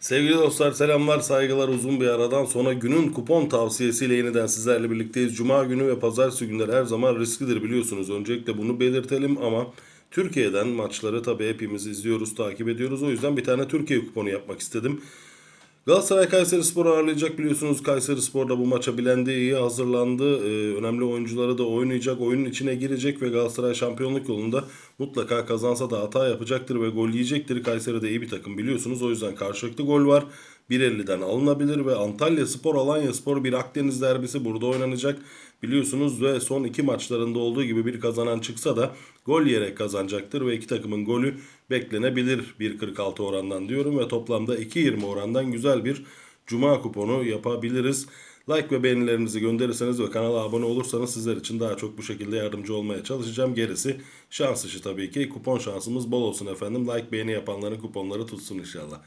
Sevgili dostlar selamlar saygılar uzun bir aradan sonra günün kupon tavsiyesiyle yeniden sizlerle birlikteyiz. Cuma günü ve pazartesi günleri her zaman risklidir biliyorsunuz. Öncelikle bunu belirtelim ama Türkiye'den maçları tabii hepimiz izliyoruz, takip ediyoruz. O yüzden bir tane Türkiye kuponu yapmak istedim. Galatasaray Kayseri Spor ağırlayacak biliyorsunuz. Kayseri Spor da bu maça bilendi iyi hazırlandı. Ee, önemli oyuncuları da oynayacak. Oyunun içine girecek ve Galatasaray şampiyonluk yolunda mutlaka kazansa da hata yapacaktır ve gol yiyecektir. Kayseri de iyi bir takım biliyorsunuz. O yüzden karşılıklı gol var. 1.50'den alınabilir ve Antalya Spor, Alanya Spor bir Akdeniz derbisi burada oynanacak. Biliyorsunuz ve son iki maçlarında olduğu gibi bir kazanan çıksa da gol yiyerek kazanacaktır ve iki takımın golü beklenebilir 1.46 orandan diyorum ve toplamda 2.20 orandan güzel bir cuma kuponu yapabiliriz. Like ve beğenilerinizi gönderirseniz ve kanala abone olursanız sizler için daha çok bu şekilde yardımcı olmaya çalışacağım. Gerisi şans işi tabii ki. Kupon şansımız bol olsun efendim. Like beğeni yapanların kuponları tutsun inşallah.